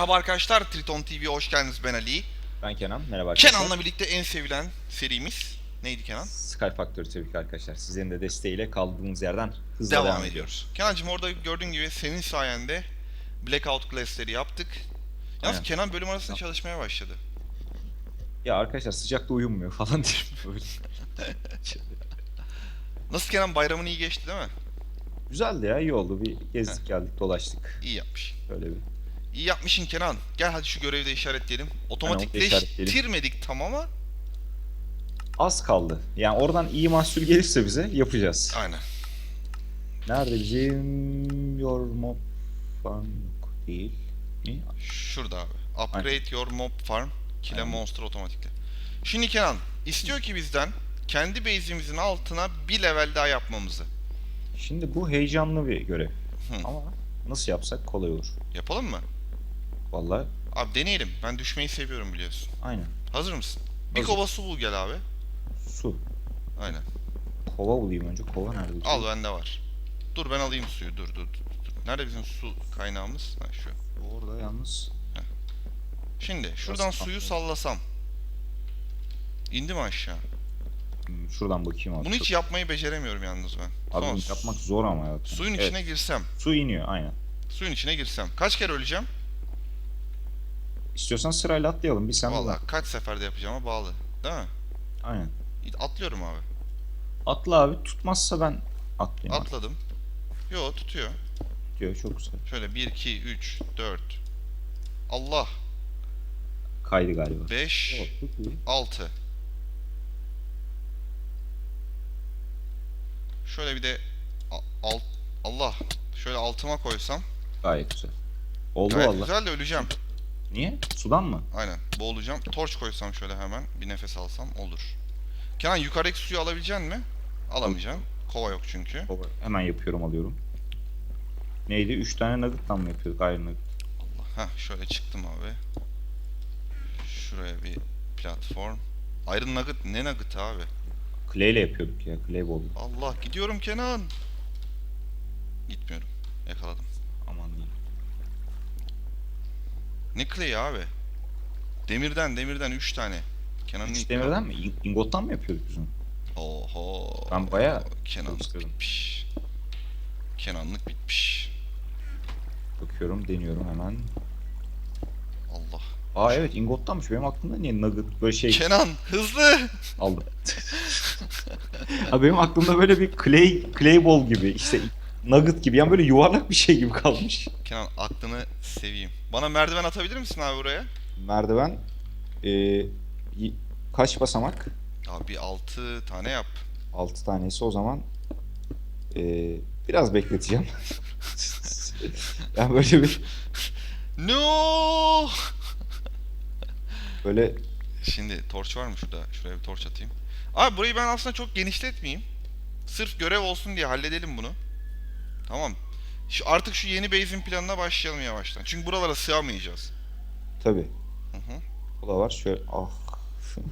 Merhaba arkadaşlar, Triton TV'ye hoş geldiniz. Ben Ali. Ben Kenan. Merhaba arkadaşlar. Kenan'la birlikte en sevilen serimiz neydi Kenan? Sky Factory tabii ki arkadaşlar. Sizlerin de desteğiyle kaldığımız yerden hızla Devam, devam, ediyoruz. Kenancığım orada gördüğün gibi senin sayende Blackout Glass'leri yaptık. Yalnız Aynen. Kenan bölüm arasında çalışmaya başladı. Ya arkadaşlar sıcakta uyumuyor falan diye. Böyle. Nasıl Kenan bayramın iyi geçti değil mi? Güzeldi ya iyi oldu. Bir gezdik geldik dolaştık. İyi yapmış. Böyle bir. İyi yapmışsın Kenan. Gel hadi şu görevi de işaretleyelim. Otomatikleştirmedik tam ama Az kaldı. Yani oradan iyi mahsul gelirse bize yapacağız. aynen. Nerede bizim your mob farm yok değil. Mi? Şurada abi. Upgrade your mob farm. Aynen. monster otomatikle. Şimdi Kenan istiyor ki bizden kendi base'imizin altına bir level daha yapmamızı. Şimdi bu heyecanlı bir görev. Hı. Ama nasıl yapsak kolay olur. Yapalım mı? Vallahi Abi deneyelim. Ben düşmeyi seviyorum biliyorsun. aynen. Hazır mısın? Bir Hazır. kova su bul gel abi. Su. Aynen. Kova bulayım önce. Kova nerede? Al bende var. Dur ben alayım suyu. Dur dur dur. Nerede bizim su kaynağımız? Ha şu. Orada yalnız Şimdi şuradan Nasıl suyu sallasam. İndi mi aşağı? Hmm, Şuradan bakayım abi. Bunu hiç yapmayı beceremiyorum yalnız ben. Abi bunu yapmak zor ama ya. Suyun Evet, içine girsem. Su iniyor aynen. Suyun içine girsem. Kaç kere öleceğim? İstiyorsan sırayla atlayalım. Bir sen. Vallahi kaç seferde yapacağıma bağlı. Değil mi? Aynen. Atlıyorum abi. Atla abi. Tutmazsa ben atlayayım. abi. Atladım. Yo tutuyor. Diyor çok güzel. Şöyle 1, 2, 3, 4. Allah. Kaydı galiba. 5, Evet, çok iyi. 6. Şöyle bir de alt, Allah. Şöyle altıma koysam. Gayet güzel. Oldu Gayet valla. güzel de öleceğim. Niye? Sudan mı? Aynen. Boğulacağım. Torç koysam şöyle hemen. Bir nefes alsam olur. Kenan yukarıdaki suyu alabilecek mi? Alamayacağım. Kova yok çünkü. Baba, Hemen yapıyorum alıyorum. Neydi? 3 tane nugget'tan mı yapıyorduk? Iron nugget. Heh şöyle çıktım abi. Şuraya bir platform. Iron Nugget ne Nugget abi? Clay ile yapıyorduk ya. Clay ball. Allah gidiyorum Kenan. Gitmiyorum. Yakaladım. Ne clay abi? Demirden demirden 3 tane. Kenan'ın Üç ilk- demirden mi? İn- Ingot'tan mı yapıyorduk biz onu? Oho. Ben bayağı Kenanlık bitmiş. Kenanlık bitmiş. Bakıyorum, deniyorum hemen. Allah. Aa evet Ingot'tanmış. Benim aklımda niye nugget böyle şey Kenan hızlı. aldım. ha benim aklımda böyle bir clay clay ball gibi işte nugget gibi yani böyle yuvarlak bir şey gibi kalmış. Kenan aklını seveyim. Bana merdiven atabilir misin abi buraya? Merdiven e, y- kaç basamak? Abi 6 tane yap. 6 tanesi o zaman e, biraz bekleteceğim. yani böyle bir No! böyle Şimdi torç var mı şurada? Şuraya bir torç atayım. Abi burayı ben aslında çok genişletmeyeyim. Sırf görev olsun diye halledelim bunu. Tamam. Şu, artık şu yeni base'in planına başlayalım yavaştan. Çünkü buralara sığamayacağız. tabi Hı hı. bu da var şöyle ah.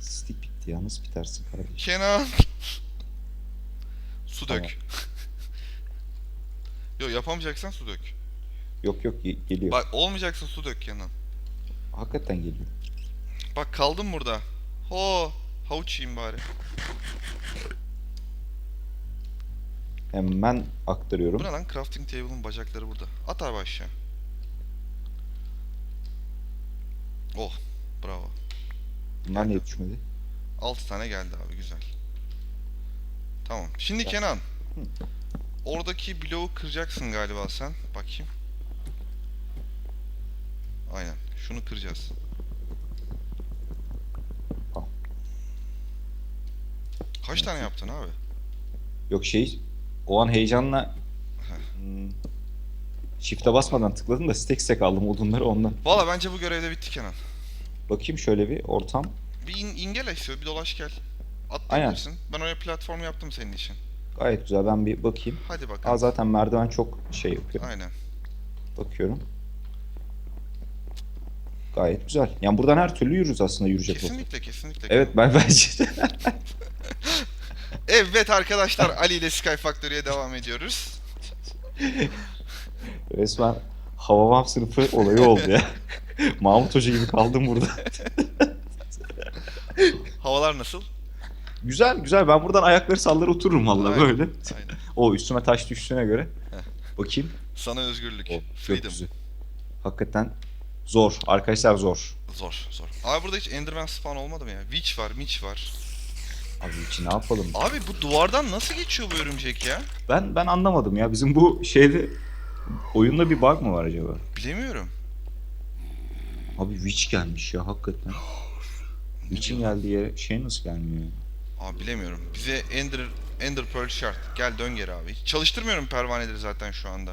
Stick bitti ya nasıl bitersin kardeşim? Kenan. su Tamam. dök. Yok yapamayacaksan su dök. Yok yok ge- geliyor. Bak olmayacaksa su dök Kenan. Hakikaten geliyor. Bak kaldım burada. Ho, havuç yiyeyim bari. Hemen aktarıyorum. Bu ne lan? Crafting table'ın bacakları burada. At abi aşağı. Oh, bravo. Bunlar niye düşmedi? 6 tane geldi abi güzel. Tamam. Şimdi Ya. Kenan. Oradaki bloğu kıracaksın galiba sen. Bakayım. Aynen. Şunu kıracağız. Kaç tane yaptın abi? Yok şey o an heyecanla hmm, shift'e basmadan tıkladım da stack stack aldım odunları ondan. Valla bence bu görevde bitti Kenan. Bakayım şöyle bir ortam. Bir in, ingele istiyor, bir dolaş gel. Atlayabilirsin. Ben oraya platform yaptım senin için. Gayet güzel ben bir bakayım. Hadi bakalım. Aa zaten merdiven çok şey yapıyor. Aynen. Bakıyorum. Gayet güzel. Yani buradan her türlü yürürüz aslında yürüyecek. Kesinlikle kesinlikle. Evet ben bence. Evet arkadaşlar Ali ile Sky Factory'ye devam ediyoruz. resmen Havavam sınıfı olayı oldu ya. Mahmut Hoca gibi kaldım burada. Havalar nasıl? güzel güzel ben buradan ayakları sallar otururum Aynen, böyle. Aynen. O üstüme taş düştüğüne göre. Bakayım. Sana özgürlük. O, Freedom. gökyüzü. Hakikaten zor. Arkadaşlar zor. Zor zor. Abi burada hiç Enderman spawn olmadı mı ya? Witch var, Mitch var. Abi için ne yapalım? Abi bu duvardan nasıl geçiyor bu örümcek ya? Ben ben anlamadım ya. Bizim bu şeyde oyunda bir bug mı var acaba? Bilemiyorum. Abi Witch gelmiş ya hakikaten. Witch'in geldiği yere şey nasıl gelmiyor? Abi bilemiyorum. Bize Ender Ender Pearl şart. Gel dön geri abi. Hiç çalıştırmıyorum pervaneleri zaten şu anda.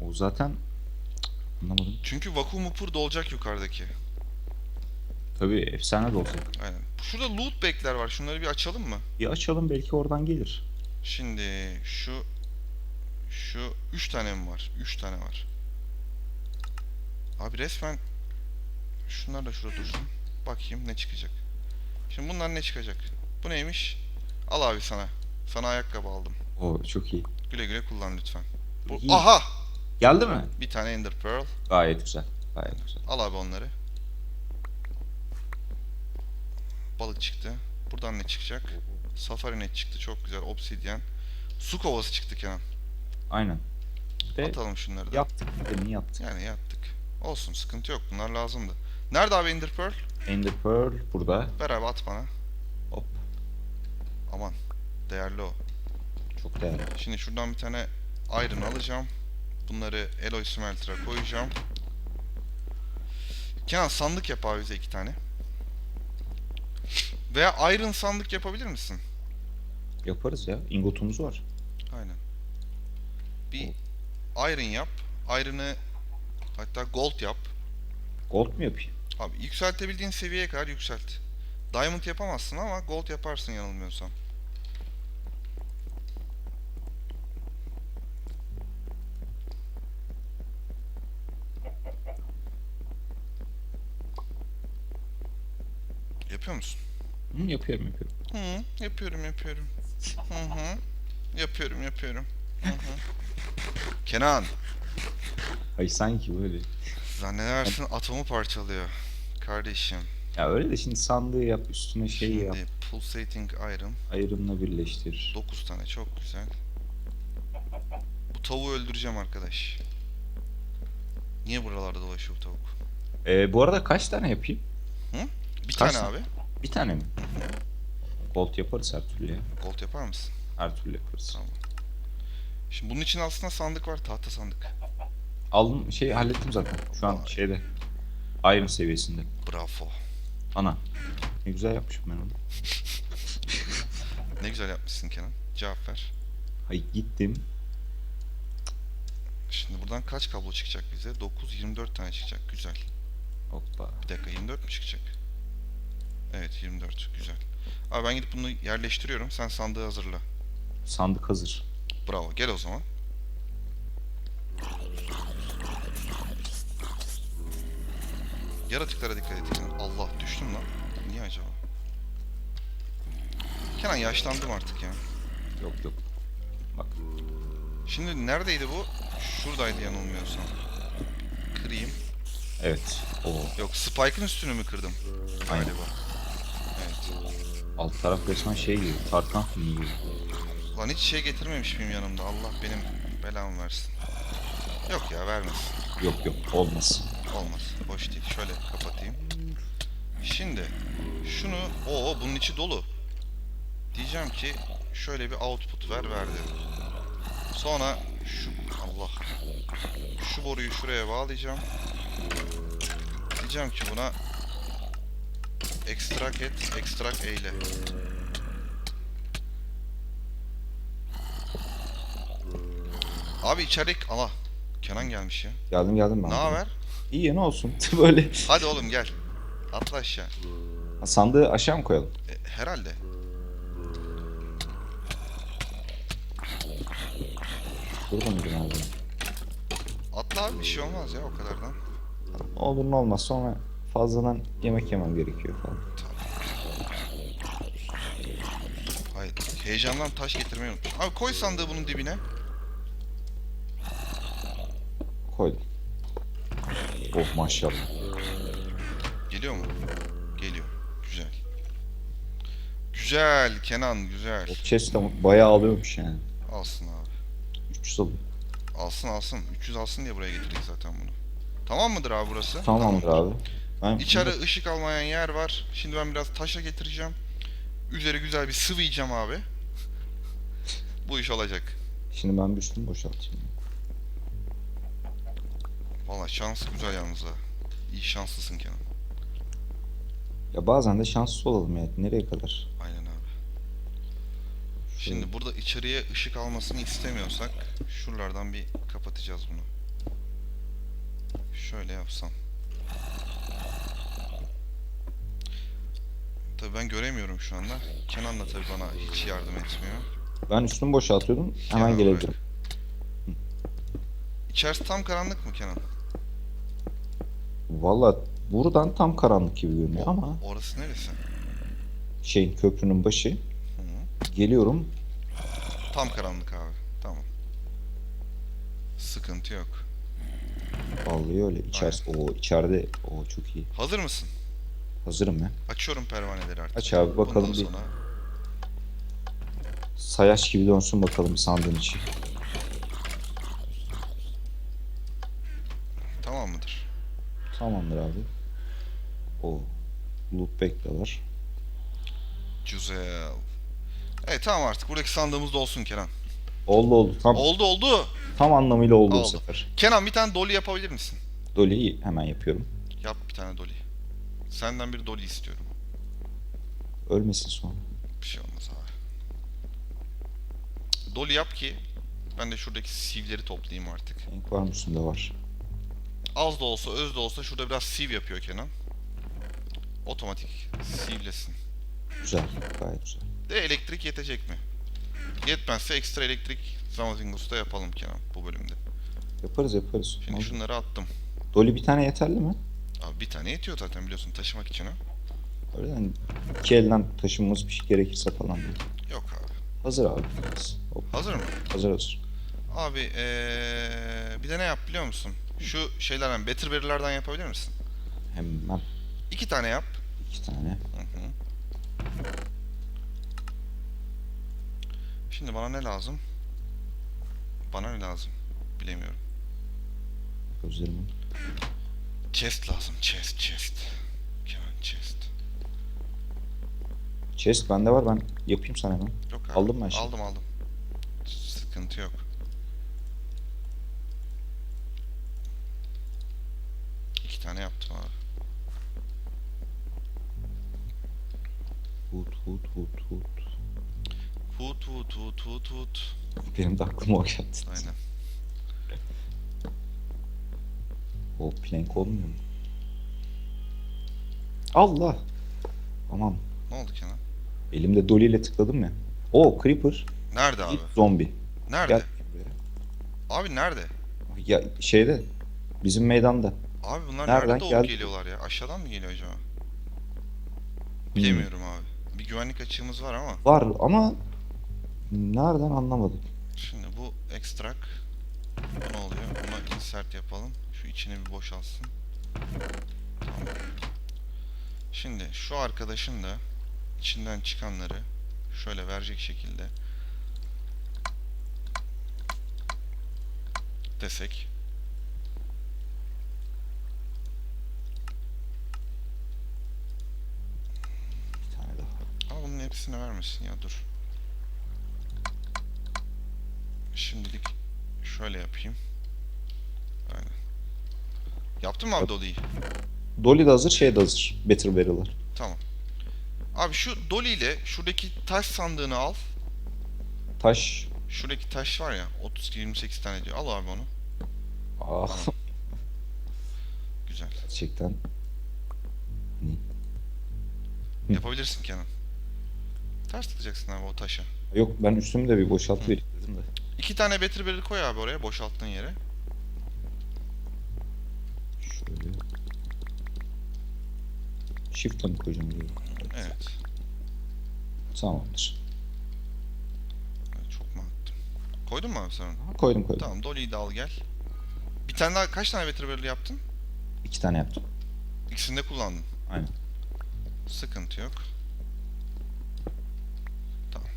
O zaten anlamadım. Çünkü vakum upur dolacak yukarıdaki. Tabii efsane de olacak. Aynen. Şurada loot back'ler var. Şunları bir açalım mı? Bir açalım belki oradan gelir. Şimdi şu şu 3 tane mi var? 3 tane var. Abi resmen şunlar da şurada dursun. Bakayım ne çıkacak. Şimdi bunlar ne çıkacak? Bu neymiş? Al abi sana. Sana ayakkabı aldım. O çok iyi. Güle güle kullan lütfen. Bu, İyi. aha! Geldi mi? Bir tane Ender Pearl. Gayet güzel. Gayet güzel. Al abi onları. Balık çıktı. Buradan ne çıkacak? Safari net çıktı. Çok güzel. Obsidian. Su kovası çıktı Kenan. Aynen. Ve Atalım şunları da. yaptık. Demin yaptık. Yani yaptık. Olsun sıkıntı yok. Bunlar lazımdı. Nerede abi Ender Pearl? Ender Pearl burada. Ver abi at bana. Hop. Aman. Değerli o. Çok değerli. Şimdi şuradan bir tane iron alacağım. Bunları Alloy Smelter'a koyacağım. Kenan sandık yap abi bize iki tane. Veya iron sandık yapabilir misin? Yaparız ya. Ingotumuz var. Aynen. Bir iron yap. Iron'ı hatta gold yap. Gold mu yapayım? Abi yükseltebildiğin seviyeye kadar yükselt. Diamond yapamazsın ama gold yaparsın yanılmıyorsam. Yapıyor musun? Hı, yapıyorum yapıyorum. Hı, yapıyorum yapıyorum. Hı hı. Yapıyorum yapıyorum. Hı hı. Kenan, Ay sanki böyle. zannedersin atomu parçalıyor. Kardeşim. Ya öyle de şimdi sandığı yap üstüne şey yap. Şimdi pulsating iron. Ayrımla birleştir. 9 tane çok güzel. Bu tavuğu öldüreceğim arkadaş. Niye buralarda dolaşıyor bu tavuk? Ee, bu arada kaç tane yapayım? Bir Kaç tane tane? abi. Bir tane mi? Gold yaparız her türlü ya. Gold yapar mısın? Her türlü yaparız. Tamam. Şimdi bunun için aslında sandık var. Tahta sandık. Aldım şey hallettim zaten. Şu an Vay. şeyde. Iron seviyesinde. Bravo. Ana. Ne güzel yapmışım ben onu. Ne güzel yapmışsın Kenan. Cevap ver. Hay gittim. Şimdi buradan kaç kablo çıkacak bize? 9, 24 tane çıkacak. Güzel. Hoppa. Bir dakika 24 mü çıkacak? Evet 24. Güzel. Abi ben gidip bunu yerleştiriyorum. Sen sandığı hazırla. Sandık hazır. Bravo. Gel o zaman. Yaratıklara dikkat et. Kenan. Allah düştüm lan. Niye acaba? Kenan yaşlandım artık ya. Yok yok. Bak. Şimdi neredeydi bu? Şuradaydı yanılmıyorsam. Kırayım. Evet. O Yok Spike'ın üstünü mü kırdım? Aynen. Galiba. Alt taraf resmen şey gibi. Tarkan filmi gibi. Lan hiç şey getirmemiş miyim yanımda? Allah benim belamı versin. Yok ya vermesin. Yok yok olmaz. Olmaz. Hoş değil. Şöyle kapatayım. Şimdi şunu o bunun içi dolu. Diyeceğim ki şöyle bir output ver verdi. Sonra şu Allah şu boruyu şuraya bağlayacağım. Diyeceğim ki buna extract et, extract eyle. Abi içerik Allah Kenan gelmiş ya. Geldim geldim ben. Ne haber? İyi ya ne olsun. Böyle. Hadi oğlum gel. Atla aşağı. Ha, Sandığı aşağı mı koyalım? E, herhalde. Burada ne oldu? Atla abi bir şey olmaz ya o kadardan. Olur ne olmaz sonra fazladan yemek yemem gerekiyor falan. Hayır. Heyecandan taş getirmeyi unutmuşum. Abi koy sandığı bunun dibine. Koydum. Oh maşallah. Geliyor mu? Geliyor. Güzel. Güzel Kenan güzel. O chest ama bayağı alıyormuş yani. Alsın abi. 300 alıyor. Alsın alsın. 300 alsın diye buraya getirdik zaten bunu. Tamam mıdır abi burası? Tamamdır abi. Ben İçeri ışık almayan yer var. Şimdi ben biraz taşa getireceğim. Üzeri güzel bir sıvayacağım abi. Bu iş olacak. Şimdi ben bir üstümü boşaltayım. Valla şans güzel yalnız ha. İyi şanslısın Kenan. Ya bazen de şanssız olalım ya. Nereye kadar? Aynen abi. Şimdi burada içeriye ışık almasını istemiyorsak şuralardan bir kapatacağız bunu. Şöyle yapsam. Tabii ben göremiyorum şu anda. Kenan da tabii bana hiç yardım etmiyor. Ben üstümü boşaltıyordum. Hemen Kenan gelebilirim. İçerisi tam karanlık mı Kenan? Valla buradan tam karanlık gibi görünüyor ama Orası neresi? şeyin köprünün başı. Hı. Geliyorum. Tam karanlık abi. Tamam. Sıkıntı yok. Vallahi öyle. İçerisi, o içeride o çok iyi. Hazır mısın? Hazırım ya. Açıyorum pervaneleri artık. Aç abi bakalım Bundan bir sonra sayaç gibi dönsün bakalım bir sandığın içi. tamam mıdır? Tamamdır abi. O loopback de var. Güzel. Evet tamam artık buradaki sandığımız da olsun Kenan. Oldu oldu. Tam Oldu oldu. tam anlamıyla oldu, bu Oldu. sefer. Kenan bir tane doli yapabilir misin? Dolly'yi hemen yapıyorum. Yap bir tane doli. Senden bir doli istiyorum. Ölmesin sonra. Bir şey olmaz abi. Doli yap ki ben de şuradaki sivleri toplayayım artık. Renk var mı üstünde var. Az da olsa öz de olsa şurada biraz siv yapıyor Kenan. Otomatik sivlesin. Güzel. Gayet güzel. De elektrik yetecek mi? Yetmezse ekstra elektrik Zamazingo'sta yapalım Kenan bu bölümde. Yaparız yaparız. Şimdi Oldu. şunları attım. Dolly bir tane yeterli mi? Abi bir tane yetiyor zaten biliyorsun taşımak için ha. Öyle yani iki elden taşınmamız bir şey gerekirse falan. Yok abi. Hazır abi. Hop, Hazır mı? hazır hazır. Abi ee, bir de ne yap biliyor musun? Şu şeylerden, Better Berry'lerden yapabilir misin? Hemen İki tane yap. iki tane. Hı hı. Şimdi bana ne lazım? Bana ne lazım? Bilemiyorum. Gözlerimin. Chest lazım. Chest, chest. Kenan chest. Chest bende var ben yapayım sana hemen. Yok abi. Aldın mı her şeyi? Aldım aldım. Sıkıntı yok. İki tane yaptım abi. Hut hut hut hut. Hut hut hut hut hut. Benim de aklıma o geldi. Aynen. O plank olmuyor mu? Allah. Aman. Ne oldu Kenan? Elimde Dolly ile tıkladım ya. O Creeper. Nerede abi? Bir zombi. Nerede? Gel. Abi nerede? Ya şeyde. Bizim meydanda. Abi bunlar Nereden nerede doğup geliyorlar ya? Aşağıdan mı geliyor acaba? Bilemiyorum abi. Bir güvenlik açığımız var ama. Var ama nereden anlamadım. Şimdi bu bu ne oluyor? Buna insert yapalım. Şu içini bir boşaltsın. Tamam. Şimdi şu arkadaşın da içinden çıkanları şöyle verecek şekilde desek. Bir tane daha. Ama bunun hepsini vermesin ya dur. Şimdilik şöyle yapayım. Yaptın mı abi. Dolly'yi? Dolly de hazır, şey de hazır. Better Barrel'lar. Tamam. Abi şu Dolly ile şuradaki taş sandığını al. Taş. Şuradaki taş var ya 30 28 tane diyor. Al abi onu. Ah Güzel. gerçekten. Hı. Yapabilirsin Kenan. Ters tutacaksın abi o taşa. Yok ben üstümü de bir boşalt vereyim dedim de. İki tane Better Barrel koy abi oraya boşalttığın yere. Şöyle. Shift'le mi koyacağım diyor. Evet. Tamamdır. Çok mu attım? Koydun mu abi sen onu? Koydum koydum. Tamam Dolly'yi de al gel. Bir tane daha kaç tane Better Barrel yaptın? İki tane yaptım. İkisini de kullandın. Aynen. Sıkıntı yok. Tamam.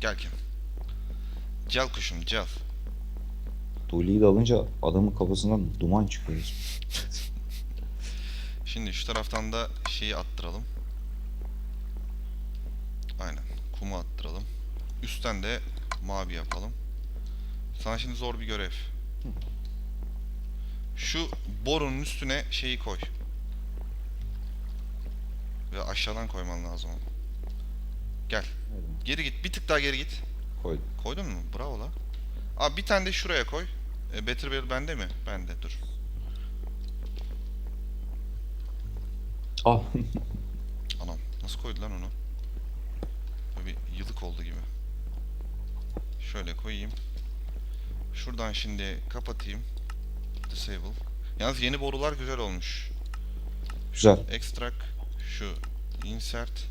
Gel Ken. Gel kuşum gel. Dolly'yi de alınca adamın kafasından duman çıkıyor. Şimdi şu taraftan da şeyi attıralım. Aynen. Kumu attıralım. Üstten de mavi yapalım. Sana şimdi zor bir görev. Şu borunun üstüne şeyi koy. Ve aşağıdan koyman lazım onu. Gel. Geri git. Bir tık daha geri git. Koydum. Koydun mu? Bravo la. Abi bir tane de şuraya koy. E, Better Bell bende mi? Bende. Dur. Ah. Anam nasıl koydu lan onu? Böyle bir yılık oldu gibi. Şöyle koyayım. Şuradan şimdi kapatayım. Disable. Yalnız yeni borular güzel olmuş. Güzel. Extract. Şu insert.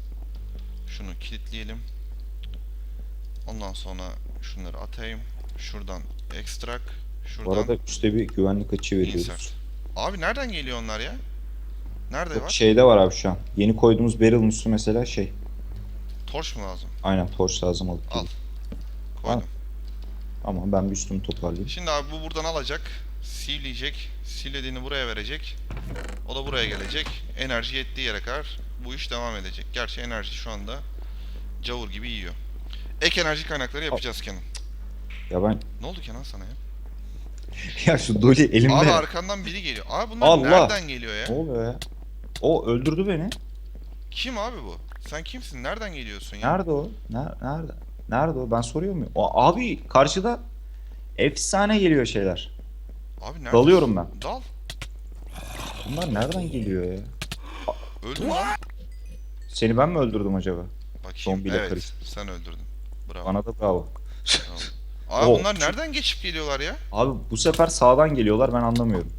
Şunu kilitleyelim. Ondan sonra şunları atayım. Şuradan extract. Bu Şuradan arada üstte bir güvenlik açığı veriyoruz. insert. Abi nereden geliyor onlar ya? Nerede Yok, var? şeyde var abi şu an. Yeni koyduğumuz barrel'ın üstü mesela şey. Torch mu lazım? Aynen torch lazım alıp Al. Koydum. Ama ben bir üstümü toparlayayım. Şimdi abi bu buradan alacak, sivleyecek, sivlediğini buraya verecek. O da buraya gelecek. Enerji yettiği yere kadar bu iş devam edecek. Gerçi enerji şu anda cavur gibi yiyor. Ek enerji kaynakları yapacağız Kenan. Ya ben Ne oldu Kenan sana ya? ya şu Dolly elimde. Abi arkandan biri geliyor. Abi bunlar Allah! nereden geliyor ya? Ne oluyor ya? O öldürdü beni. Kim abi bu? Sen kimsin? Nereden geliyorsun ya? Nerede o? Ner- Nerede? Nerede o? Ben soruyor muyum? O, abi karşıda efsane geliyor şeyler. Abi nerede? Dalıyorum ben. Dal. Bunlar nereden geliyor ya? Mü lan. Seni ben mi öldürdüm acaba? Bakayım. Zombiyle evet, karıştı. sen öldürdün. Bravo. Bana da bravo. bravo. Abi O- bunlar nereden geçip geliyorlar ya? Abi bu sefer sağdan geliyorlar ben anlamıyorum.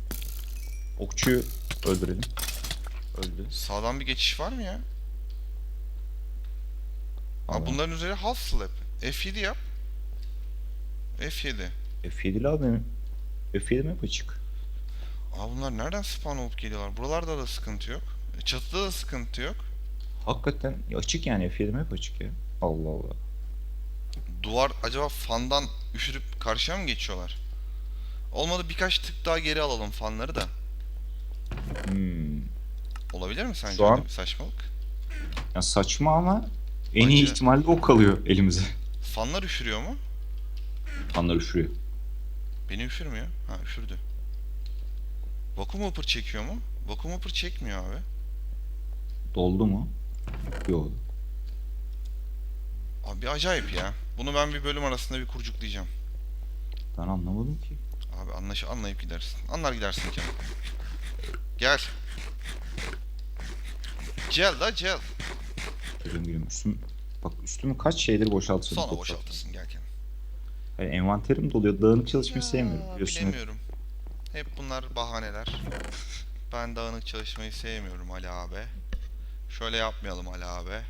Okçuyu öldürelim. Öldü. Sağdan bir geçiş var mı ya? Abi Abi. bunların üzeri half slap. F7 yap. F7. F7'li abi benim. F7 mi açık? Abi bunlar nereden spawn olup geliyorlar? Buralarda da sıkıntı yok. E, Çatıda da sıkıntı yok. Hakikaten açık yani F7 hep açık ya. Allah Allah. Duvar acaba fandan üşürüp karşıya mı geçiyorlar? Olmadı birkaç tık daha geri alalım fanları da. Hmm. Olabilir mi sence Şu an- saçmalık? Ya saçma ama en iyi Bence- ihtimalle o kalıyor elimize. Fanlar üşürüyor mu? Fanlar üşürüyor. Beni üşürmüyor. Ha üşürdü. Vakum hopper çekiyor mu? Vakum hopper çekmiyor abi. Doldu mu? Yok. Abi acayip ya. Bunu ben bir bölüm arasında bir kurcuklayacağım. Ben anlamadım ki. Abi anlaş anlayıp gidersin. Anlar gidersin Kenan. Gel. Gel la gel. Gülüm gülüm üstüm. Bak üstümü kaç şeydir boşaltıyorum. Sonra toprak. boşaltırsın gel Kenan. Yani envanterim doluyor. Dağınık çalışmayı Ya, sevmiyorum. Biliyorsun. Bilemiyorum. Hep bunlar bahaneler. Ben dağınık çalışmayı sevmiyorum Ali abi. Şöyle yapmayalım Ali abi.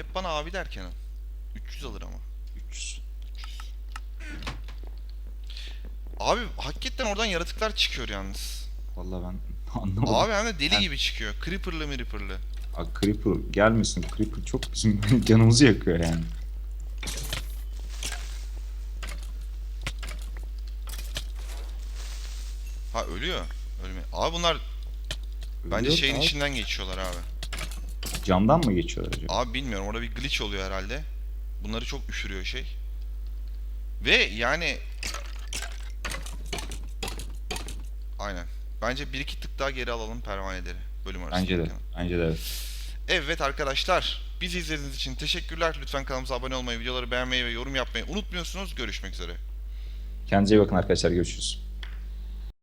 Hep bana abi der Kenan. 300 alır ama. 300. Abi hakikaten oradan yaratıklar çıkıyor yalnız. Vallahi ben anlamadım. Abi hem de deli Ben- gibi çıkıyor. Creeper'lı miripırlı. Abi Creeper gelmesin. Creeper çok bizim canımızı yakıyor yani. Ha ölüyor. Ölme. Abi bunlar bence Ölüyor şeyin abi. içinden geçiyorlar abi. Camdan mı geçiyorlar acaba? Abi bilmiyorum orada bir glitch oluyor herhalde. Bunları çok üşürüyor şey. Ve yani Aynen. Bence bir iki tık daha geri alalım pervaneleri bölüm arasında. Bence de. Bence de evet. Evet arkadaşlar. Bizi izlediğiniz için teşekkürler. Lütfen kanalımıza abone olmayı, videoları beğenmeyi ve yorum yapmayı unutmuyorsunuz. Görüşmek üzere. Kendinize iyi bakın arkadaşlar. Görüşürüz.